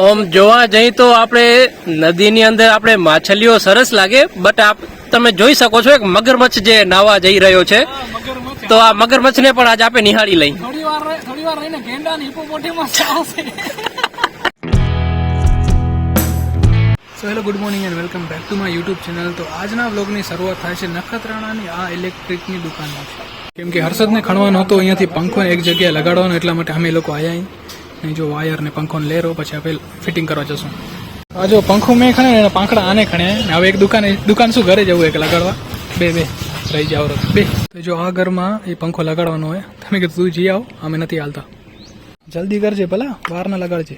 ઓમ જોવા જઈ તો આપણે નદીની અંદર આપણે માછલીઓ સરસ લાગે બટ આપ તમે જોઈ શકો છો એક મગરમચ્છ જે નાવા જઈ રહ્યો છે. તો આ મગરમચ્છને પણ આજે આપણે નિહાળી લઈ. So hello good morning and welcome back to my YouTube channel તો આજના વ્લોગની શરૂઆત થાય છે નખત્રાણાની આ ઇલેક્ટ્રિકની દુકાનમાંથી કેમ કે હર્ષદને ખણવાનો હતો અહીંયાથી પંખો એક જગ્યાએ લગાડવાનો એટલા માટે અમે લોકો આવ્યા અહીં જો વાયર ને પંખો લેરો પછી આપણે ફિટિંગ કરવા જશું. આ જો પંખો મેં ખણે ને પાંખડા આને ખણે, ને હવે એક દુકાન દુકાન શું ઘરે જવું એક લગાડવા? બે બે, રહી રો બે. તો જો આ ઘરમાં એ પંખો લગાડવાનો હોય, તમે કીધું તું જી આવ, અમે નથી હાલતા. જલ્દી કરજે ભલા બહાર ના લગાડજે.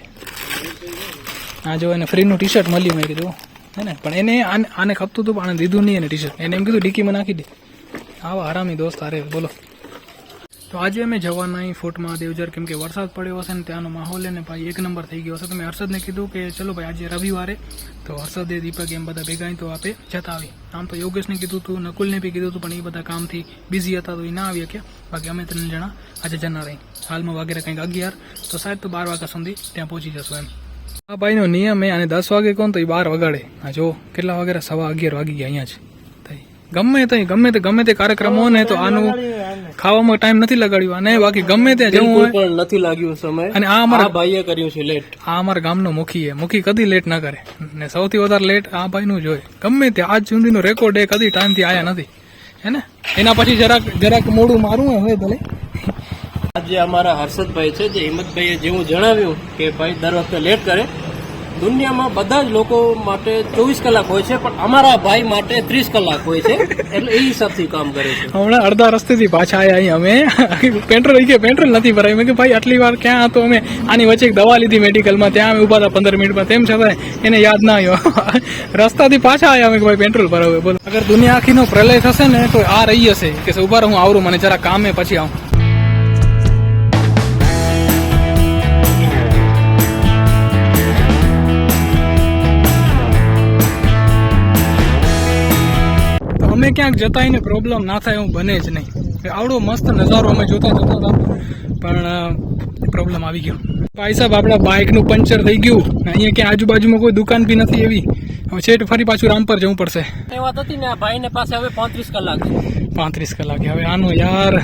આ જો એને ફ્રીનું ટી શર્ટ મળ્યું, મેં કીધું. હે ને? પણ એને આને ખપતું હતું, પણ આને દીધું નહીં એને ટી શર્ટ એને એમ કીધું, ડીકીમાં નાખી દે. આવા હરામી દોસ્ત અરે બોલો. તો આજે અમે જવાના અહીં ફોર્ટમાં દેવજર, કેમ કે વરસાદ પડ્યો હશે ને ત્યાંનો માહોલ અને ભાઈ એક નંબર થઈ ગયો હશે. તો મેં હર્ષદને કીધું કે ચલો ભાઈ આજે રવિવારે તો હર્ષદે દીપક એમ બધા ભેગા તો આપે જતા આવી આમ તો યોગેશને કીધું હતું નકુલને બી કીધું હતું પણ એ બધા કામથી બિઝી હતા તો એ ના આવી કે બાકી અમે ત્રણ જણા આજે અહીં. હાલમાં વગેરે કંઈક અગિયાર, તો સાહેબ તો બાર વાગ્યા સુધી ત્યાં પહોંચી જશું એમ. આ ભાઈનો નિયમ એ, અને દસ વાગે કોણ તો એ બાર વગાડે. હા જો કેટલા વગેરે સવા અગિયાર વાગી ગયા અહીંયા જ. ગમે તે ગમે તે ગમે તે કાર્યક્રમ ને તો આનું ખાવામાં ટાઈમ નથી લગાડ્યો અને બાકી ગમે ત્યાં જવું હોય. પણ નથી લાગ્યું સમય. અને આ અમારા ભાઈએ કર્યું છે લેટ આ અમારા ગામનો મુખી છે. મુખી કદી લેટ ના કરે. ને સૌથી વધારે લેટ આ ભાઈનું જ હોય. ગમે તે આજ સુધીનો રેકોર્ડ એ કદી ટાઈમથી આયા નથી. હે ને? એના પછી જરાક જરાક મોડું મારું હોય હવે ભલે. આજે અમારા હર્ષદભાઈ છે જે હિંમતભાઈએ જેવું જણાવ્યું કે ભાઈ દર વખતે લેટ કરે. દુનિયામાં બધા જ લોકો માટે ચોવીસ કલાક હોય છે, પણ અમારા ભાઈ માટે ત્રીસ કલાક હોય છે. એટલે એ હિસાબથી કામ કરે છે. હમણાં અડધા રસ્તેથી પાછા આવ્યા અહીં અમે. પેટ્રોલ કે પેટ્રોલ નથી ભરાયું. મેં કે ભાઈ, આટલી વાર ક્યાં હતો અમે? આની વચ્ચે એક દવા લીધી મેડિકલમાં. ત્યાં અમે ઊભા હતા પંદર મિનિટમાં. તેમ છતાં એને યાદ ના આવ્યો. રસ્તાથી પાછા આવ્યા અમે કે, ભાઈ, પેટ્રોલ ભરાવે. બોલો, અગર દુનિયા આખીનો પ્રલય થશે ને, તો આ રહી હશે. કે ઊભા રહું આવરું, મને જરા કામે પછી આવું. અમે ક્યાંક જતા એને પ્રોબ્લેમ ના થાય એવું બને જ નહીં. આવડો મસ્ત નજારો અમે જોતા જતા હતા પણ પ્રોબ્લેમ આવી ગયો. ભાઈ સાહેબ આપણા બાઇકનું પંચર થઈ ગયું. અહીંયા ક્યાં આજુબાજુમાં કોઈ દુકાન બી નથી એવી. હવે છેટ ફરી પાછું રામપર જવું પડશે. એ વાત હતી ને ભાઈને પાસે હવે પાંત્રીસ કલાક પાંત્રીસ કલાક. હવે આનો યાર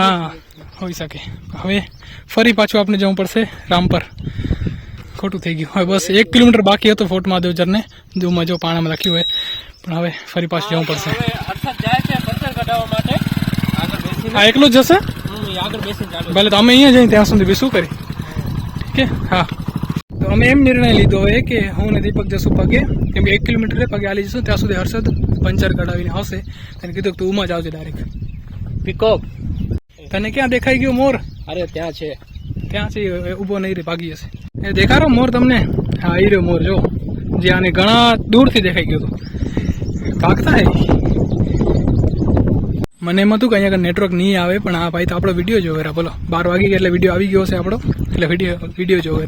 હા હોઈ શકે. હવે ફરી પાછું આપણે જવું પડશે રામપર ખોટું થઈ ગયું. હવે બસ એક કિલોમીટર બાકી હતો ફોર્ટ મહાદેવજરને જોમાં જો પાણામાં લખ્યું હોય. પણ હવે ફરી પાછું જવું પડશે. આ એકલું જ જશે ભલે તો અમે અહીંયા જઈએ ત્યાં સુધી શું કરી. ઠીક છે હા. તો અમે એમ નિર્ણય લીધો હોય કે હું ને દીપક જશું પગે. કેમ કે એક કિલોમીટર પગે આલી જશું ત્યાં સુધી હર્ષદ પંચર કઢાવીને આવશે. તને કીધું કે તું ઉમાં જ આવજે ડાયરેક્ટ પિકઅપ. તને ક્યાં દેખાઈ ગયો મોર? અરે ત્યાં છે. ત્યાં છે ઊભો નહીં રે ભાગી જશે. એ દેખાડો મોર તમને? હા, ઈ મોર, જો. જે આને ઘણા દૂરથી દેખાઈ ગયો હતો કાકતા હે. મને એમ હતું કે અહીંયા નેટવર્ક નહીં આવે, પણ આ ભાઈ તો આપણો વીડિયો જોવે બોલો, બાર વાગી ગયા એટલે વીડિયો આવી ગયો છે આપણો. એટલે વીડિયો વીડિયો જોવે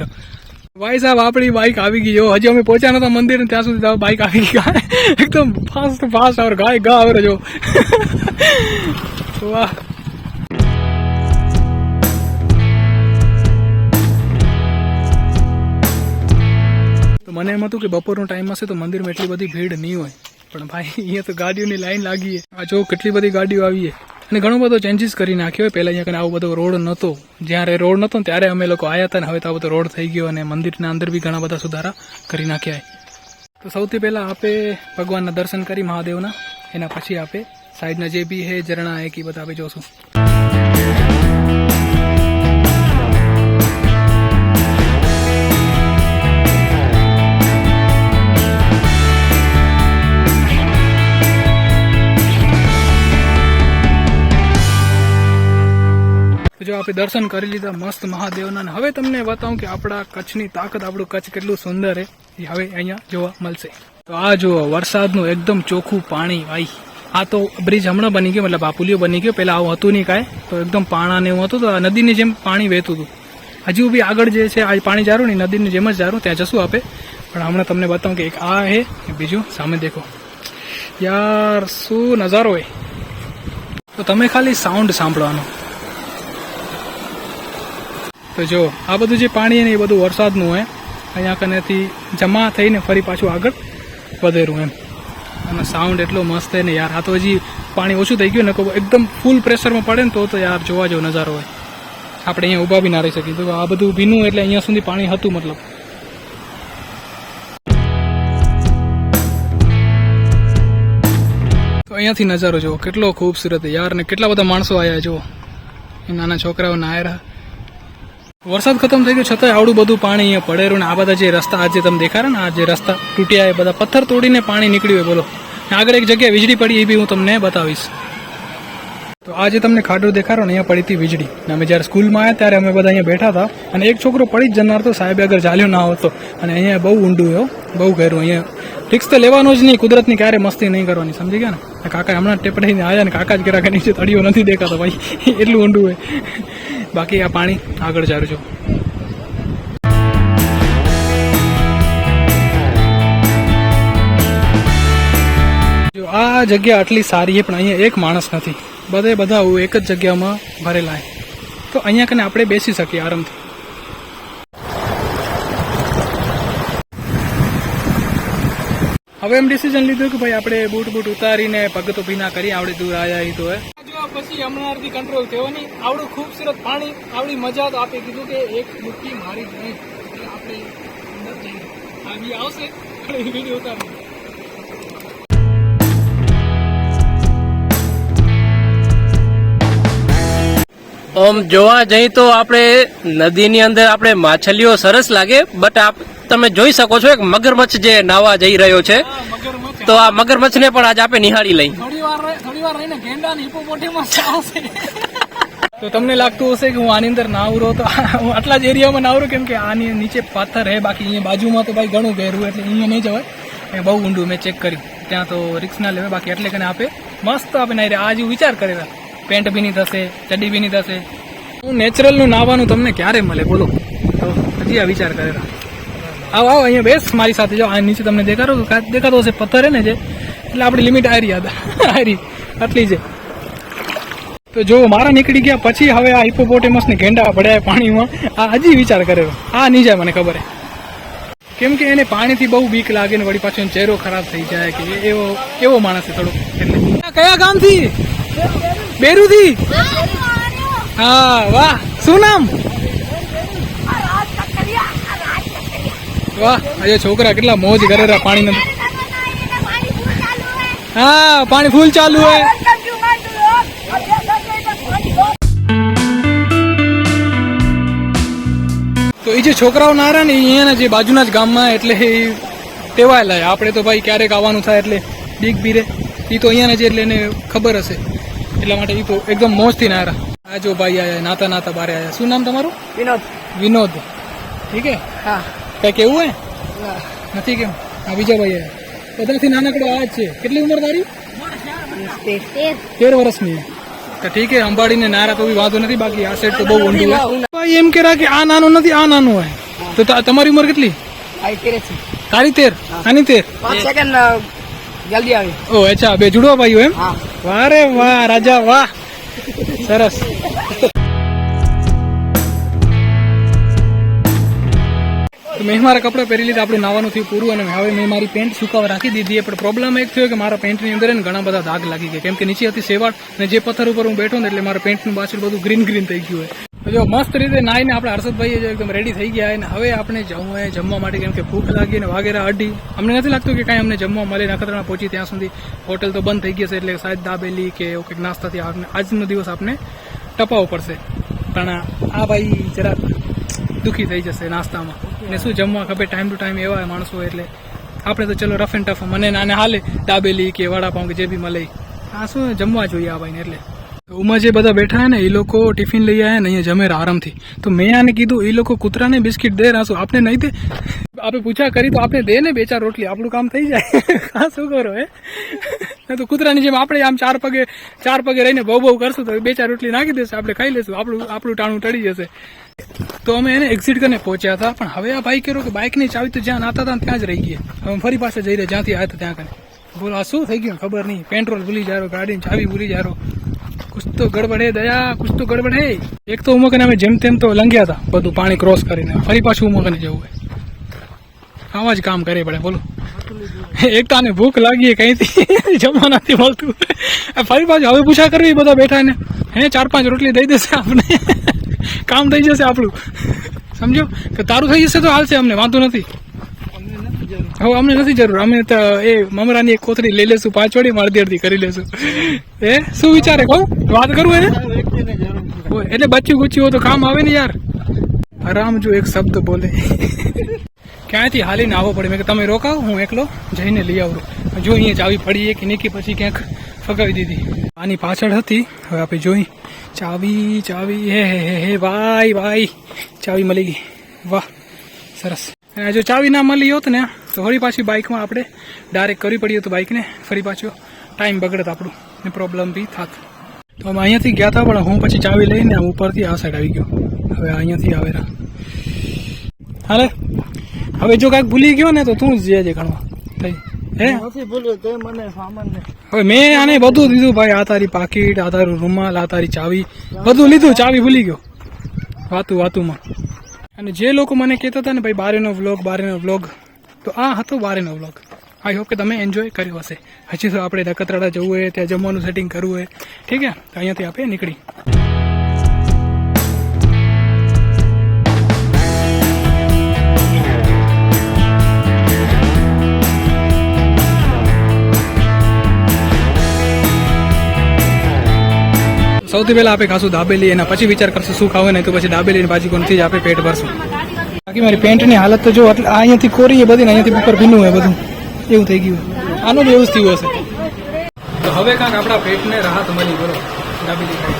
ભાઈ સાહેબ, આપણી બાઇક આવી ગઈ. હજી અમે પહોંચ્યા નતા મંદિર, ત્યાં સુધી બાઇક આવી ગઈ. એકદમ ફાસ્ટ ફાસ્ટ આવે ગાય ગા આવે જો. વાહ. મને એમ હતું કે બપોરનો ટાઈમ હશે તો મંદિરમાં એટલી બધી ભીડ નહીં હોય. પણ ભાઈ, અહીંયા તો ગાડીઓની લાઈન લાગી આ જો કેટલી બધી ગાડીઓ આવી અને ઘણો બધો ચેન્જીસ કરી નાખ્યો પહેલાં અહીંયા કને આવો બધો રોડ નહોતો જ્યારે રોડ નહોતો ત્યારે અમે લોકો આવ્યા હતા ને હવે તો આ બધો રોડ થઈ ગયો અને મંદિરના અંદર બી ઘણા બધા સુધારા કરી નાખ્યા તો સૌથી પહેલા આપે ભગવાનના દર્શન કરી મહાદેવના. એના પછી આપે સાઈડના જે બી હે ઝરણા હે કી એ બધા આપણે જોશું. આપણે દર્શન કરી લીધા, મસ્ત મહાદેવના. હવે તમને બતાવું કે આપણા કચ્છની તાકાત, આપણું કચ્છ કેટલું સુંદર એ હવે અહીંયા જોવા મળશે. તો આ જુઓ વરસાદનું એકદમ ચોખ્ખું પાણી, આઈ. આ તો બ્રિજ હમણાં બની ગયો, મતલબ આ પુલિયો બની ગયો. પહેલાં આવું હતું નહીં કાંઈ, તો એકદમ પાણા ને એવું હતું. તો નદીની જેમ પાણી વહેતું હતું. હજુ બી આગળ જે છે, આ પાણી જારું ને નદીની જેમ જ જારું, ત્યાં જશું આપે. પણ હમણાં તમને બતાવું કે એક આ હે બીજું સામે દેખો. યાર, શું નજારો હોય તો તમે ખાલી સાઉન્ડ સાંભળવાનો. તો જો, આ બધું જે પાણી ને એ બધું વરસાદનું હોય, અહીંયા કનેથી જમા થઈને ફરી પાછું આગળ વધેરું એમ. અને સાઉન્ડ એટલો મસ્ત ને યાર. આ તો હજી પાણી ઓછું થઈ ગયું ને એકદમ ફૂલ પ્રેશરમાં પડે ને તો તો યાર જોવા જેવો નજારો હોય. આપણે અહીંયા ઊભા બી ના રહી શકીએ. તો આ બધું ભીનું એટલે અહીંયા સુધી પાણી હતું મતલબ. તો અહીંયાથી નજારો જુઓ, કેટલો ખૂબસૂરત યાર ને કેટલા બધા માણસો આવ્યા જુઓ. નાના છોકરાઓ નાયરા વરસાદ ખતમ થઈ ગયો, છતાંય આવડું બધું પાણી અહીંયા પડેલું ને આ બધા જે રસ્તા આજે તમે દેખાડે ને, આ જે રસ્તા તૂટ્યા એ બધા પથ્થર તોડીને પાણી નીકળ્યું હોય બોલો. આગળ એક જગ્યાએ વીજળી પડી, એ બી હું તમને બતાવીશ. તો આજે તમને ખાડો દેખાડો ને, અહીંયા પડી હતી વીજળી. ને અમે જ્યારે સ્કૂલમાં આવ્યા ત્યારે અમે બધા અહીંયા બેઠા હતા. અને એક છોકરો પડી જ જનાર તો સાહેબે અગર ચાલ્યો ના હતો અને અહીંયા બહુ ઊંડું એવું બહુ ઘેરું, અહીંયા રિક્સ તો લેવાનું જ નહીં, કુદરતની ક્યારે મસ્તી નહીં કરવાની, સમજી ગયા ને? કાકા હમણાં ટેપડાઈને આવ્યા ને કાકા જ કર્યા નીચે તળિયો નથી દેખાતો ભાઈ. એટલું ઊંડું હોય. બાકી આ પાણી આગળ છું. આ જગ્યા આટલી સારી છે પણ અહીંયા એક માણસ નથી. બધે બધા એક જ જગ્યામાં ભરેલા છે. તો અહીંયા કને આપણે બેસી શકીએ આરામથી. હવે એમ ડિસિઝન લીધું કે ભાઈ આપણે બૂટ બૂટ ઉતારીને પગ તો ભીના કરી આવડે દૂર આયા ઈ તો હે જો પછી હમણાંથી કંટ્રોલ થયો નહીં. આવડું ખૂબસૂરત પાણી આવડી મજા તો આપે કીધું કે એક મુઠ્ઠી મારી જ નહીં. એટલે આપણે અંદર જઈએ. આ બી આવશે. વીડિયો આમ જોવા જઈ તો આપણે નદીની અંદર આપણે માછલીઓ સરસ લાગે બટ આપ તમે જોઈ શકો છો એક મગરમચ્છ જે નાવા જઈ રહ્યો છે. તો આ મગરમચ્છને પણ આજ આપણે નિહાળી લઈ. તો તમને લાગતું હશે કે હું આની અંદર નાવરો તો હું આટલા જ એરિયામાં નાવરો કેમ કે આની નીચે પાથર હે બાકી અહીંયા બાજુમાં તો ભાઈ ઘણું ઘેરું એટલે અહીંયા નહીં જવાય. એ બહુ ઊંડું મેં ચેક કર્યું. ત્યાં તો રિક્સ ના લેવાય બાકી એટલે કને આપે મસ્ત આપે ના રે. આજે વિચાર કરેલા પેન્ટ બી નહીં થશે ચડ્ડી બી નહીં થશે. હું નેચરલનું નાવાનું તમને ક્યારે મળે? બોલો. તો હજી આ વિચાર કરેલા આવો આવો અહીંયા બેસ મારી સાથે. જાઓ આ નીચે તમને દેખાડો દેખાતો હશે પથ્થર ને જે. એટલે આપણી લિમિટ આરી આરી આટલી છે. તો જો મારા નીકળી ગયા પછી હવે આ હિપોપોટેમસ ને ગેંડા પડ્યા પાણીમાં. આ હજી વિચાર કર્યો. આ નહીં જાય મને ખબર હે. કેમ કે એને પાણીથી બહુ બીક લાગે ને વળી પાછો ચહેરો ખરાબ થઈ જાય કે એવો એવો માણસ છે થોડો એટલે કયા ગામથી? બેરુથી? હા વાહ. શું નામ? વાહ આજે છોકરા કેટલા મોજ કરેલા પાણી નથી હા પાણી ફૂલ ચાલુ હે તો એ જે છોકરાઓ ના નારા ને અહીંયાના જે બાજુના જ ગામમાં એટલે એ ટેવાયેલા આપણે તો ભાઈ ક્યારેક આવવાનું થાય એટલે બીક બીરે. એ તો અહીંયાના છે એટલે એને ખબર હશે. એટલા માટે એ તો એકદમ મોજથી નારા આ જો ભાઈ આયા નાતા નાતા બારે આયા. શું નામ તમારું? વિનોદ. વિનોદ. ઠીક હે? હા. કઈ કેવું હે નથી કેમ આ બીજા ભાઈ બધાથી નાનકડો આ જ છે. કેટલી ઉંમર તારી? તેર વર્ષની. તો ઠીક હે અંબાડીને નારા તો બી વાંધો નથી બાકી આ સેટ તો બહુ ઊંડું હોય. ભાઈ એમ કેરા કે આ નાનું નથી આ નાનું હોય. તો તમારી ઉંમર કેટલી? તારી તેર આની તેર? પાંચ સેકન્ડ જલ્દી આવી. ઓ અચ્છા બે જુડવા ભાઈઓ એમ? વાહ રે વાહ રાજા વાહ. સરસ. તો મેં મારા કપડાં પહેરી લીધા, આપણું નાવાનું થયું પૂરું અને હવે મેં મારી પેન્ટ સુકાવા રાખી દીધી. પણ પ્રોબ્લેમ એક થયો કે મારા પેન્ટની અંદર ઘણા બધા દાગ લાગી ગયા. કેમ કે નીચે હતી સેવાળ અને જે પથ્થર ઉપર હું બેઠો ને એટલે મારા પેન્ટનું પાછળ બધું ગ્રીન ગ્રીન થઈ ગયું હોય. જો મસ્ત રીતે નાઈને આપણે હર્ષદભાઈ જો એકદમ રેડી થઈ ગયા અને હવે આપણે જવું હોય જમવા માટે, કેમ કે ભૂખ લાગી અને વાગેરા અડી અમને નથી લાગતું કે કાંઈ અમને જમવા મળે નખત્રાણા પહોંચી ત્યાં સુધી હોટેલ તો બંધ થઈ ગઈ છે એટલે શાયદ દાબેલી કે એવું કંઈક નાસ્તાથી આપણે આજનો દિવસ આપણે ટપાવવો પડશે. પણ આ ભાઈ જરાક દુઃખી થઈ જશે નાસ્તામાં. ને શું જમવા ખબર ટાઈમ ટુ ટાઈમ એવા માણસો એટલે. આપણે તો ચલો રફ એન્ડ ટફ મને નાને હાલે, દાબેલી કે વડાપાઉં કે જે બી મળે. આ શું જમવા જોઈએ આ ભાઈને એટલે. ઉમાં જે બધા બેઠા હે ને, એ લોકો ટિફિન લઈ આવ્યા ને, અહીંયા જમે આરામથી. તો મેં આને કીધું, એ લોકો કૂતરાને બિસ્કિટ દે રાસુ આપણે નહીં દે? આપણે પૂછા કરી, તો આપણે દે ને બે ચાર રોટલી, આપણું કામ થઈ જાય. હા શું કરો, હે? તો કૂતરાની જેમ આપણે આમ ચાર પગે ચાર પગે રહીને બહુ બહુ કરશું તો બે ચાર રોટલી નાખી દેશે, આપણે ખાઈ લેશું, આપણું આપણું ટાણું ટળી જશે. તો અમે એને એક્ઝિટ કરીને પહોંચ્યા હતા. પણ હવે આ ભાઈ કર્યો કે બાઇકની ચાવી તો જ્યાં નાતા હતા ત્યાં જ રહી ગયા. હવે ફરી પાસે જઈ રહ્યા, જ્યાંથી આવ્યા ત્યાં કરે બોલો, આ શું થઈ ગયું? ખબર નહીં. પેટ્રોલ ભૂલી જારો ગાડીની ચાવી ભૂલી જારો કુછ તો ગડબડ હે દયા, કુછ તો ગડબડ એક તો ઉમકને અમે જેમ તેમ તો લંગ્યા હતા, બધું પાણી ક્રોસ કરીને. ફરી પાછું ઉમકને જવું હોય. આવા જ કામ કરે પડે, બોલો. એક તો આને ભૂખ લાગી કઈથી. જમવા નથી મળતું. ફરી પાછું હવે પૂછા કરવી બધા બેઠા ને હે, ચાર પાંચ રોટલી દઈ દેશે આપણે. કામ થઈ જશે આપણું. સમજો? કે તારું થઈ જશે તો હાલશે અમને, વાંધો નથી. હવે અમને નથી જરૂર. અમે તો એ મમરાની એક કોથળી લઈ લેશું પાંચ વડી અડધી કરી લેશું. એ શું વિચારે કહું? વાત કરું એને? એટલે બચ્ચું ગુચ્યું હોય તો કામ આવે ને યાર. આરામ જો એક શબ્દ બોલે. ક્યાંયથી હાલીને આવવો પડે? મેં કે તમે રોકાવો હું એકલો જઈને લઈ આવું જો અહીંયા ચાવી પડી કે નીકી પછી ક્યાંક ફગાવી દીધી. આની પાછળ હતી, હવે આપણે જોઈ. ચાવી ચાવી, હે હે હે હે, ભાઈ ભાઈ. ચાવી મળી ગઈ. વાહ, સરસ. અને જો ચાવી ના મળી હોત ને, તો ફરી પાછી બાઇકમાં આપણે ડાયરેક્ટ કરવી પડી તો બાઇકને. ફરી પાછો ટાઈમ બગડત આપણું ને પ્રોબ્લેમ બી થાત. તો અમે અહીંયાથી ગયા હતા પણ હું પછી ચાવી લઈને આમ ઉપરથી આ સાઈડ આવી ગયો. હવે અહીંયાથી આવેલા હાલે? હવે જો કાંઈક ભૂલી ગયો ને, તો તું જ જે ગણવા. થઈ. નથી ભૂલ્યું તો મને સામાન હવે મેં આને બધું દીધું ભાઈ આ તારી પાકીટ આ તારું રૂમાલ આ તારી ચાવી બધું લીધું ચાવી ભૂલી ગયો. વાતું વાતુમાં. અને જે લોકો મને કહેતા હતા ને ભાઈ બારેનો વ્લોગ બારેનો વ્લોગ તો આ હતો બારેનો વ્લોગ. આઈ હોપ કે તમે એન્જોય કર્યો હશે. હજી તો આપણે નખત્રાણા જવું હોય ત્યાં જમવાનું સેટિંગ કરવું હોય. ઠીક છે? અહીંયાથી આપણે નીકળી. સૌથી પહેલા આપણે ખાશું દાબેલી એના પછી વિચાર કરશું શું ખાવું નહીં તો પછી દાબેલી ભાજી કોણથી જ આપણે પેટ ભરશું. બાકી મારી પેન્ટની હાલત તો જો એટલે અહીંયાથી કોરી એ બધી અહીંયાથી ઉપર ભીનું હોય બધું. એવું થઈ ગયું. આનું જ એવું જ થયું હશે. હવે કાંક આપણા પેટને રાહત મળી, બોલો. દાબેલી ખાઈ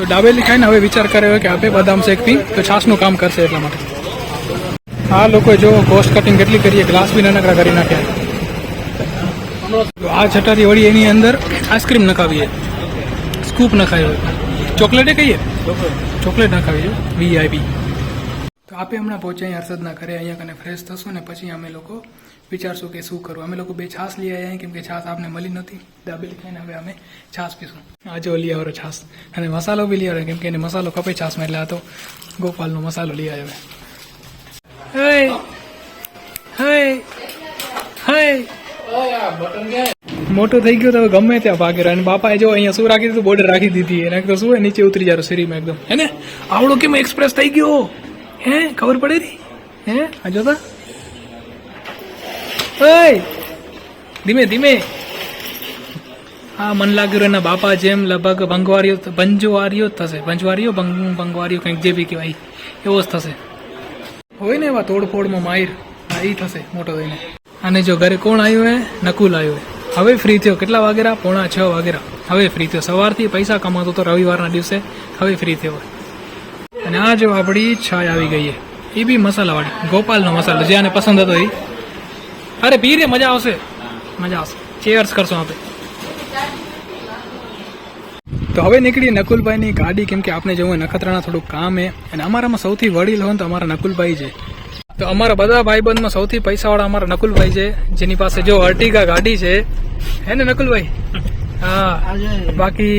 તો દાબેલી ખાઈને હવે વિચાર કર્યો કે આપણે બદામ શેક પી, તો છાશનું કામ કરશે એટલા માટે. આ લોકો જો કોસ્ટ કટિંગ કેટલી કરીએ ગ્લાસ બી નાનકડા કરી નાખ્યા. આ છટારી વળી એની અંદર આઈસ્ક્રીમ નખાવીએ. સ્કૂપ ખાવી હોય ચોકલેટે કહીએ? ચોકલેટ. નખાવી છે વીઆઈપી તો આપે હમણાં પહોંચ્યા હર્ષદના ઘરે અહીંયા કને ફ્રેશ થશું ને પછી અમે લોકો વિચારશું કે શું કરવું. અમે લોકો બે છાશ લઈ આવ્યા કેમ કે છાશ આપને મળી નથી દાબેલી ખાઈને હવે અમે છાશ પીશું. આજે લઈ આવ્યો છાશ. અને મસાલો બી લઈ આવ્યો કેમ કે એને મસાલો કપે છાશમાં એટલે આ તો ગોપાલનો મસાલો લઈ આવ્યો. હે. હે. હે. મોટું થઈ ગયો તો ગમે ત્યાં ભાગે અને બાપાએ જો અહીંયા શું રાખી દીધું? બોર્ડર રાખી દીધી. એને તો શું નીચે ઉતરી જાય શરીરમાં એકદમ. હે ને? આવડો કેમ એક્સપ્રેસ થઈ ગયો? હે? ખબર પડે રી હે? આ જોતા? ઓય! ધીમે ધીમે. હા મન લાગ્યું એના બાપા જેમ લગભગ ભંગવારીઓ ભંજવારીઓ જ થશે. ભંજવારીઓ, ભંગ, ભંગવારીઓ કંઈક જે બી કહેવાય. એવો જ થશે. હોય ને એવા તોડફોડમાં માહિર. એ થશે, મોટો થઈને. અને જો ઘરે કોણ આવ્યું હે? નકુલ આવ્યો હે. હવે ફ્રી થયો. કેટલા વાગેરા? પોણા છ વાગેરા. હવે ફ્રી થયો. સવારથી પૈસા કમાતો તો રવિવારના દિવસે હવે ફ્રી થયો. અને આ જો આપણી છાય આવી ગઈ એ બી મસાલાવાળી. ગોપાલનો મસાલો. જે આને પસંદ હતો એ. અરે પી રે, મજા આવશે. મજા આવશે. ચેયર્સ કરશું આપણે. તો હવે નીકળી નકુલભાઈની ગાડી. કેમ કે આપણે જવું નખત્રાણા થોડુંક કામ હે અને અમારામાં સૌથી વડીલ હોય તો અમારા નકુલભાઈ છે. તો અમારા બધા ભાઈબંધમાં સૌથી પૈસાવાળા અમારા નકુલભાઈ છે જેની પાસે જો અર્ટિગા ગાડી છે. હે ને નકુલભાઈ? હા. બાકી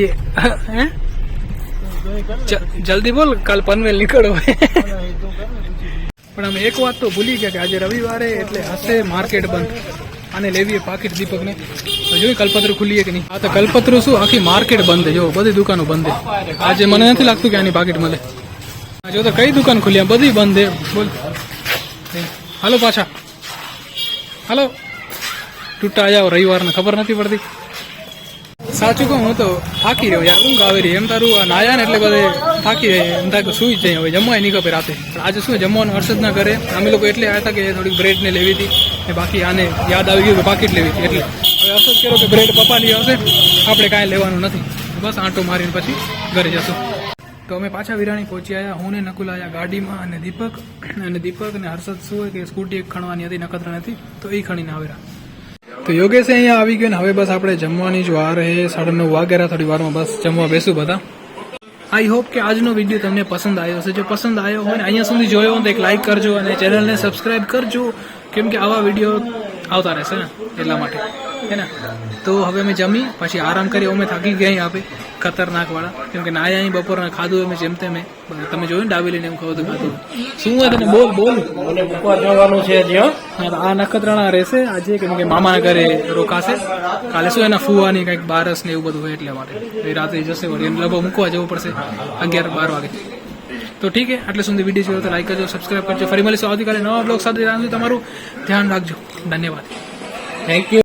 હે? જલ્દી બોલ કાલ પનવેલ નીકળો. પણ અમે એક વાત તો ભૂલી ગયા કે આજે રવિવારે એટલે હશે માર્કેટ બંધ. અને લેવીએ પાકીટ દીપકને. તો જોઈ કલ્પતરું ખુલીએ કે નહીં? આ તો કલ્પતરું શું? આખી માર્કેટ બંધ છે. જો બધી દુકાનો બંધ આજે મને નથી લાગતું કે આની પાકીટ મળે. જો તો કઈ દુકાન ખુલી બધી બંધ બોલ. હાલો પાછા. હાલો. તૂટા જાઓ રવિવારને ખબર નથી પડતી. સાચું કહું હું તો થાકી રહ્યો યાર. ઊંઘ આવી રહી. એમ તારું આ નાયા ને એટલે બધે થાકી રહી. એમ થાય કે સુઈ જ જઈએ હવે. જમવાય નહીં ખબર રાતે. પણ આજે શું જમવાનું હર્ષદ ના કરે અમે લોકો એટલે આવ્યા હતા કે થોડીક બ્રેડ ને લેવી હતી. ને બાકી આને યાદ આવી ગયું કે પાકીટ લેવી હતી. એટલે હવે હર્ષદ કર્યો કે બ્રેડ પપ્પા લઈ આવશે આપણે કાંઈ લેવાનું નથી. બસ આંટો મારીને પછી ઘરે જશું. તો અમે પાછા વિરાણી પહોંચી આવ્યા હું ને નકુલ આવ્યા ગાડીમાં અને દીપક અને દીપક અને હર્ષદ શું હોય કે સ્કૂટી એક ખણવાની હતી નખત્રા નથી તો એ ખણીને આવેલા તો યોગેશ અહીંયા આવી ગયો ને હવે બસ આપણે જમવાની જો આ રહે સાડા નવ વાગ્યા થોડી વારમાં બસ જમવા બેસું બધા. આઈ હોપ કે આજનો વીડિયો તમને પસંદ આવ્યો હશે. જો પસંદ આવ્યો હોય ને અહીંયા સુધી જોયો હોય તો એક લાઇક કરજો અને ચેનલને સબસ્ક્રાઇબ કરજો. કેમ કે આવા વીડિયો આવતા રહેશે ને એટલા માટે. હે ને? તો હવે અમે જમી પછી આરામ કરી અમે થાકી ગયા અહીં આપે ખતરનાક વાળા કેમ કે નાયા અહીં બપોરના ખાધું અમે જેમ તેમ તમે જોયું ડાબેલીને એમ ખાવું તો ખાધું. શું હોય તને? બોલ બોલ. મને બપોર જવાનું છે હજી આ નખત્રાણા રહેશે આજે કેમ કે મામાના ઘરે રોકાશે. કાલે શું એના ફુવાની કંઈક બારસ ને એવું બધું હોય એટલે માટે. એ રાત્રે જશે વળી. એને લગભગ મૂકવા જવું પડશે અગિયાર બાર વાગે. તો ઠીક છે આટલે સુધી વીડિયો જોયો તો લાઈક કરજો સબસ્ક્રાઈબ કરજો. ફરી મળીશું આવતીકાલે નવા બ્લોગ સાથે. તમારું ધ્યાન રાખજો. ધન્યવાદ. Thank you